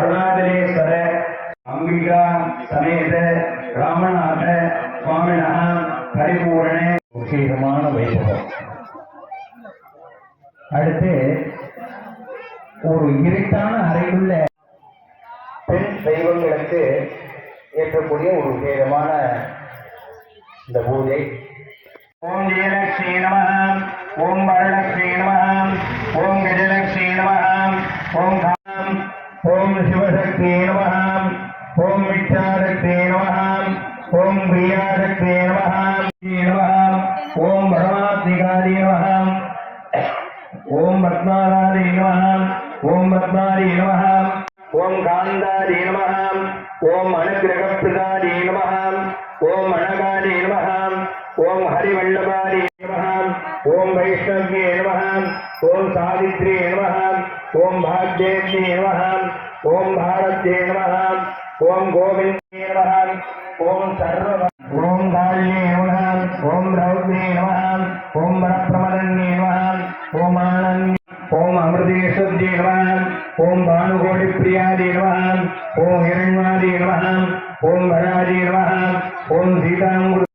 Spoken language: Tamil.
அருணாச்சலேஸ்வர அம்பிகா சமேத ராமநாத சுவாமினா பரிபூரண உச்சீகமான வைபவம் அடுத்து ஒரு இருட்டான அறையுள்ள பெண் தெய்வங்களுக்கு ஏற்றக்கூடிய ஒரு விசேஷமான இந்த பூஜை. ஓம் ஜெயலட்சுமி நம ஓம் வரலட்சுமி நம ஓம் கஜலட்சுமி நம ஓம் காம் ஓம் சிவசக்தி நமகாம் ஓம் விச்சாரக்தி நமகாம் ஓம் பிரியாசக்தி நமகாம் நமகாம் ஓம் பரமாத்மிகாரி நமகாம் ஓம் பத்மாராதி நமகாம் ஓம் பத்மாரி நமகாம் ஓம் காந்தாரி நமகாம் ஓம் அனுகிரகப்பிரதாரி நமகாம் ஓம் அனகாரி நமகாம் ஓம் ஹரிவல்லபாரி நமகாம் ஓம் வைஷ்ணவியே நமகாம் ஓம் சாவித்ரி நமகாம் ओम भाग्ये नमः ओम भारत नमः, ओम गोविंद नमः, ओम सर्व ओम गाल्ये नमः, ओम रौद्रे नमः, ओम वरप्रमदन्ये नमः, ओम आनंद ओम अमृतेश्वर नमः, ओम भानुकोटिप्रियादे नमः, ओम हिरण्वादे नमः, ओम भरादे नमः, ओम सीता